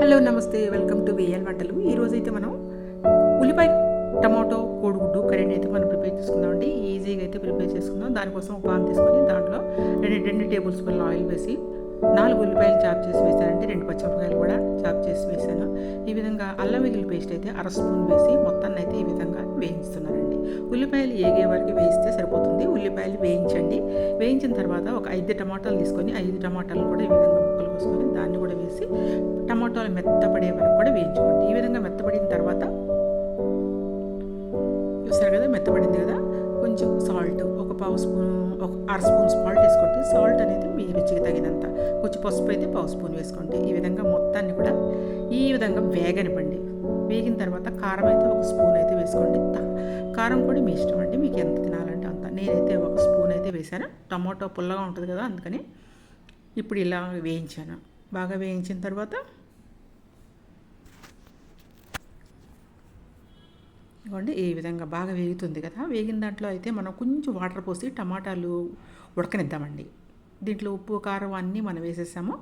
Hello నమస్తే. Welcome to వేయల్ వంటలు. ఈరోజు అయితే మనం ఉల్లిపాయ టమాటో కోడిగుడ్డు కర్రీని అయితే మనం ప్రిపేర్ చేసుకుందామండి ఈజీగా అయితే ప్రిపేర్ చేసుకుందాం. దానికోసం ఒక పాన్ తీసుకొని దాంట్లో రెండు రెండు టేబుల్ స్పూన్ల ఆయిల్ వేసి నాలుగు ఉల్లిపాయలు చాప్ చేసి వేసానండి రెండు పచ్చిమిరపకాయలు కూడా చాప్ చేసి వేసాను ఈ విధంగా అల్లం వెల్లుల్లి పేస్ట్ అయితే అర స్పూన్ వేసి మొత్తం ఒక ఐదు టమాటాలు తీసుకొని ఐదు టమాటాలు కూడా ఈ విధంగా ముక్కలు కోసుకొని దాన్ని కూడా వేసి టమాటాలు మెత్తపడే వరకు కూడా వేయించుకోండి. ఈ విధంగా మెత్తపడిన తర్వాత చూసారు కదా మెత్తపడింది కదా? కొంచెం సాల్ట్ ఒక పావు స్పూన్ ఒక అర స్పూన్ సాల్ట్ వేసుకోండి. సాల్ట్ అనేది మీ రుచికి తగినంత. కొంచెం పసుపు అయితే పావు స్పూన్ వేసుకోండి. ఈ విధంగా మొత్తాన్ని కూడా ఈ విధంగా వేగనివ్వండి. వేగిన తర్వాత కారం అయితే ఒక స్పూన్ అయితే వేసుకోండి. కారం కూడా మీ ఇష్టం అండి. మీకు ఎంత తినాలంటే అంత. నేనైతే ఒక స్పూన్ ముందే వేసాను టమాటో పుల్లగా ఉంటుంది కదా అందుకని ఇప్పుడు ఇలా వేయించాను. బాగా వేయించిన తర్వాత ఇవ్వండి ఈ విధంగా బాగా వేగుతుంది కదా. వేగిన దాంట్లో అయితే మనం కొంచెం వాటర్ పోసి టమాటాలు ఉడకనిద్దామండి. దీంట్లో ఉప్పు కారం అన్నీ మనం వేసేసాము.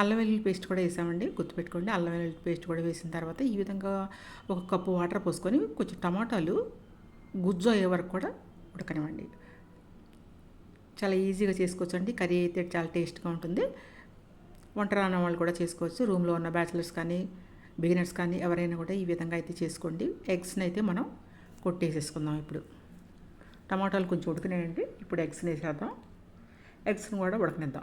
అల్లం వెల్లుల్లి పేస్ట్ కూడా వేసామండి గుర్తుపెట్టుకోండి. అల్లం వెల్లుల్లి పేస్ట్ కూడా వేసిన తర్వాత ఈ విధంగా ఒక కప్పు వాటర్ పోసుకొని కొంచెం టమాటాలు గుజ్జు అయ్యే వరకు కూడా ఉడకనివ్వండి. చాలా ఈజీగా చేసుకోవచ్చు అండి కర్రీ అయితే చాలా టేస్ట్గా ఉంటుంది. వంట రాని వాళ్ళు కూడా చేసుకోవచ్చు. రూమ్లో ఉన్న బ్యాచిలర్స్ కానీ బిగినర్స్ కానీ ఎవరైనా కూడా ఈ విధంగా అయితే చేసుకోండి. ఎగ్స్ని అయితే మనం కొట్టేసేసుకుందాం ఇప్పుడు. టమాటాలు కొంచెం ఉడికినాయండి. ఇప్పుడు ఎగ్స్ని వేసేద్దాం. ఎగ్స్ని కూడా ఉడకనిద్దాం.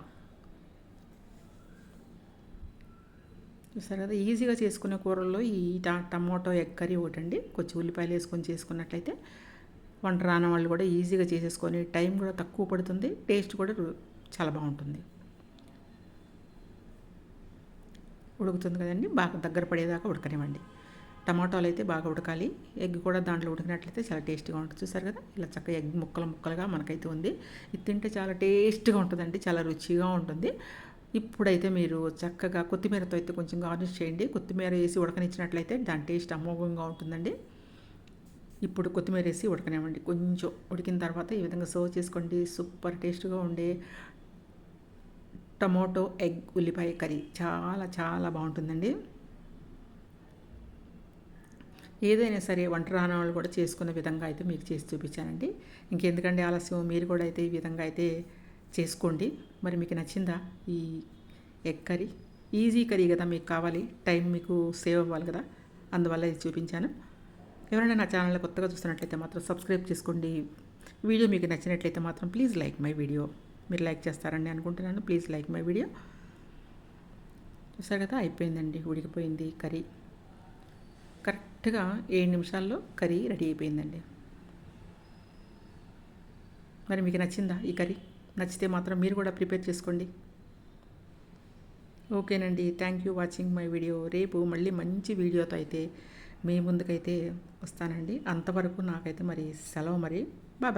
చూసారు కదా ఈజీగా చేసుకునే కూరల్లో ఈ ట- టమాటో ఎగ్ కర్రీ ఒకటండి. కొంచెం ఉల్లిపాయలు వేసుకొని చేసుకున్నట్లయితే వంట రాని వాళ్ళు కూడా ఈజీగా చేసేసుకొని టైం కూడా తక్కువ పడుతుంది టేస్ట్ కూడా చాలా బాగుంటుంది. ఉడుకుతుంది కదండి బాగా దగ్గర పడేదాకా ఉడకనివ్వండి. టమాటాలు అయితే బాగా ఉడకాలి ఎగ్ కూడా దాంట్లో ఉడికినట్లయితే చాలా టేస్టీగా ఉంటుంది. చూసారు కదా ఇలా చక్కగా ఎగ్ ముక్కలు ముక్కలుగా మనకైతే ఉంది. ఇది తింటే చాలా టేస్ట్గా ఉంటుందండి చాలా రుచిగా ఉంటుంది. ఇప్పుడైతే మీరు చక్కగా కొత్తిమీరతో అయితే కొంచెం గార్నిష్ చేయండి. కొత్తిమీర వేసి ఉడకనిచ్చినట్లయితే దాని టేస్ట్ అమోఘంగా ఉంటుందండి. ఇప్పుడు కొత్తిమీర వేసి ఉడకనివ్వండి. కొంచెం ఉడికిన తర్వాత ఈ విధంగా సర్వ్ చేసుకోండి. సూపర్ టేస్ట్గా ఉండే టమోటో ఎగ్ ఉల్లిపాయ కర్రీ చాలా చాలా బాగుంటుందండి. ఏదైనా సరే వంట రాని వాళ్ళు కూడా చేసుకునే విధంగా అయితే మీకు చేసి చూపించానండి. ఇంకెందుకంటే ఆలస్యం? మీరు కూడా అయితే ఈ విధంగా అయితే చేసుకోండి. మరి మీకు నచ్చిందా ఈ ఎగ్ కర్రీ? ఈజీ కర్రీ కదా మీకు కావాలి. టైం మీకు సేవ్ అవ్వాలి కదా. అందువల్ల ఇది చూపించాను. ఎవరైనా నా ఛానల్ కొత్తగా చూస్తున్నట్లయితే మాత్రం సబ్స్క్రైబ్ చేసుకోండి. వీడియో మీకు నచ్చినట్లయితే మాత్రం ప్లీజ్ లైక్ మై వీడియో. మీరు లైక్ చేస్తారని అనుకుంటున్నాను. Please like my video. చూసారు కదా అయిపోయిందండి ఉడికిపోయింది కర్రీ. కరెక్ట్గా ఏడు నిమిషాల్లో కర్రీ రెడీ అయిపోయిందండి. మరి మీకు నచ్చిందా ఈ కర్రీ? నచ్చితే మాత్రం మీరు కూడా ప్రిపేర్ చేసుకోండి. ఓకేనండి thank you watching my video. రేపు మళ్ళీ మంచి వీడియోతో అయితే మీ ముందుకైతే వస్తానండి. అంతవరకు నాకైతే మరి సెలవు మరి. బాయ్